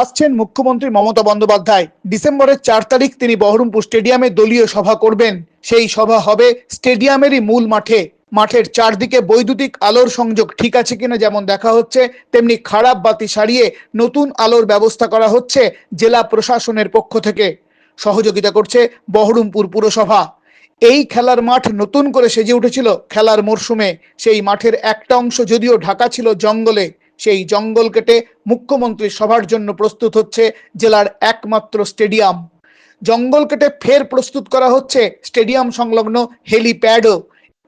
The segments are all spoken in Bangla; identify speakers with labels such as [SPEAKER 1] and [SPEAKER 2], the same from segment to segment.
[SPEAKER 1] আসছেন মুখ্যমন্ত্রী মমতা বন্দ্যোপাধ্যায়। ডিসেম্বরের চার তারিখ তিনি বহরমপুর স্টেডিয়ামে দলীয় সভা করবেন। সেই সভা হবে স্টেডিয়ামেরই মূল মাঠে। মাঠের চারদিকে বৈদ্যুতিক আলোর সংযোগ ঠিক আছে কিনা যেমন দেখা হচ্ছে, তেমনি খারাপ বাতি সারিয়ে নতুন আলোর ব্যবস্থা করা হচ্ছে জেলা প্রশাসনের পক্ষ থেকে। সহযোগিতা করছে বহরমপুর পুরসভা। এই খেলার মাঠ নতুন করে সেজে উঠেছিল খেলার মরশুমে। সেই মাঠের একটা অংশ যদিও ঢাকা ছিল জঙ্গলে সেই জঙ্গল কেটে মুখ্যমন্ত্রীর সভার জন্য প্রস্তুত হচ্ছে জেলার একমাত্র স্টেডিয়াম। জঙ্গল কেটে ফের প্রস্তুত করা হচ্ছে স্টেডিয়াম সংলগ্ন হেলিপ্যাডও।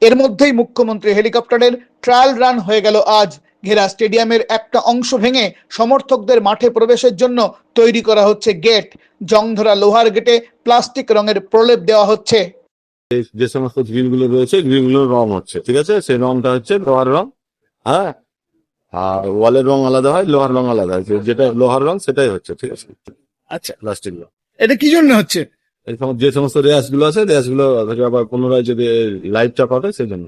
[SPEAKER 1] এর মধ্যেই মুখ্যমন্ত্রী হেলিকপ্টারের ট্রায়াল রান হয়ে গেল আজ। ঘেরা স্টেডিয়ামের একটা অংশ ভেঙে সমর্থকদের মাঠে প্রবেশের জন্য তৈরি করা হচ্ছে গেট। জংধরা লোহার গেটে প্লাস্টিক রঙের প্রলেপ দেওয়া হচ্ছে।
[SPEAKER 2] যে সমস্ত গ্রিলগুলো রয়েছে, গ্রিলগুলোর রং হচ্ছে, ঠিক আছে? সেই রংটা হচ্ছে লোহার রং হ্যাঁ? আর ওয়ালের রং আলাদা হয় লোহার রং আলাদা হয়। যেটা লোহার রং সেটাই হচ্ছে ঠিক আছে?
[SPEAKER 3] আচ্ছা।
[SPEAKER 2] প্লাস্টিক রং।
[SPEAKER 3] এটা কি জন্য হচ্ছে?
[SPEAKER 2] এই সমস্ত যে সমস্ত রেয়াসগুলো আছে রেয়াসগুলো আবার পুনরায় যদি লাইটটা পাবে সেই জন্য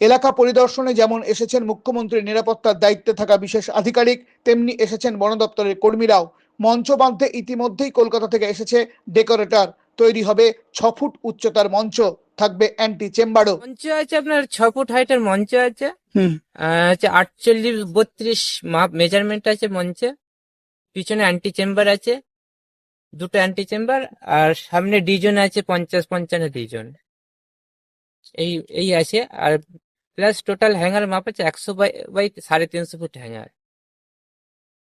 [SPEAKER 1] এলাকা পরিদর্শনে যেমন এসেছেন মুখ্যমন্ত্রীর নিরাপত্তার দায়িত্বে থাকা বিশেষ আধিকারিক তেমনি এসেছেন বন দপ্তরের কর্মীরাও। মঞ্চ বাঁধতে ইতিমধ্যেই কলকাতা থেকে এসেছে ডেকোরেটর। তৈরি হবে ছ ফুট উচ্চতার মঞ্চ। থাকবে অ্যান্টি চেম্বারও
[SPEAKER 4] মঞ্চ আছে আপনার ছ ফুট হাইটের মঞ্চ আছে। হচ্ছে আটচল্লিশ বত্রিশ মাপ মেজারমেন্ট আছে মঞ্চে। পিছনে অ্যান্টি চেম্বার আছে। দুটো অ্যান্টি চেম্বার আর সামনে ডিজন আছে পঞ্চাশ পঞ্চান্ন ডিজন এই এই আছে। আর প্লাস টোটাল হ্যাঙ্গার মাপ আছে একশো বাই বাই সাড়ে তিনশো ফুট হ্যাঙ্গার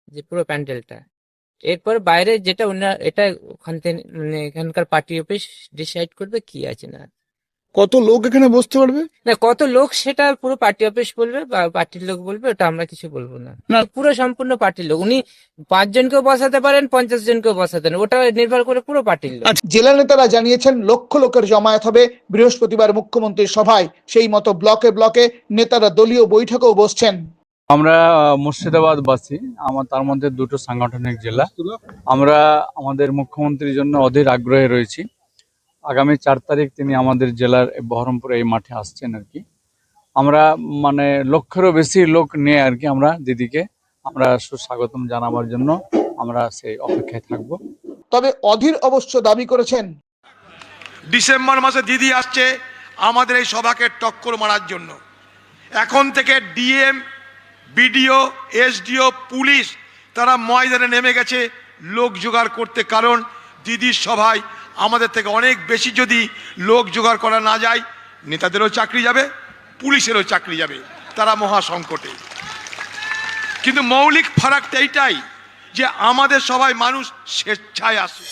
[SPEAKER 4] যে পুরো প্যান্ডেলটা। এরপর বাইরে যেটা ওনার এটা ওখান থেকে মানে এখানকার পার্টি অফিস ডিসাইড করবে কি আছে না
[SPEAKER 3] কত লোক এখানে বসতে পারবে?
[SPEAKER 4] না কত লোক সেটা পুরো পার্টি অফিস বলবে বা পার্টির লোক বলবে ওটা আমরা কিছু বলব না।
[SPEAKER 3] না।
[SPEAKER 4] পুরো সম্পূর্ণ পার্টির লোক। উনি পাঁচ জনকেও বসাতে পারেন পঞ্চাশ জনকেও বসাতে পারেন। ওটা নির্ভর করে পুরো পার্টির লোক।
[SPEAKER 1] জেলা নেতারা জানিয়েছেন লক্ষ লোকের জমায়েত হবে বৃহস্পতিবার মুখ্যমন্ত্রীর সভায়। সেই মতো ব্লকে ব্লকে নেতারা দলীয় বৈঠকেও বসছেন।
[SPEAKER 5] আমরা মুর্শিদাবাদ বাসী। আমার তার মধ্যে দুটো সাংগঠনিক জেলা। আমরা আমাদের মুখ্যমন্ত্রীর জন্য অধীর আগ্রহে রয়েছি। আগামী চার তারিখ তিনি আমাদের জেলার এই বহরমপুর এই মাঠে আসছেন আর কি। আমরা মানে লক্ষেরও বেশি লোক নিয়ে আর কি আমরা দিদিকে আমরা সুস্বাগতম জানাবার জন্য আমরা সেই অপেক্ষায় থাকব।
[SPEAKER 1] তবে অধীর অবশ্য দাবি করেছেন
[SPEAKER 6] ডিসেম্বর মাসে দিদি আসছে আমাদের এই সভাকে টক্কর মারার জন্য। এখন থেকে ডিএম বিডিও এসডিও পুলিশ তারা ময়দানে নেমে গেছে লোক জোগাড় করতে। কারণ দিদির সভায় আমাদের থেকে অনেক বেশি যদি লোক জোগাড় করা না যায়, নেতাদেরও চাকরি যাবে, পুলিশেরও চাকরি যাবে, তারা মহা সংকটে। কিন্তু মৌলিক ফারাকটা এইটাই যে আমাদের সবাই মানুষ স্বেচ্ছায় আসে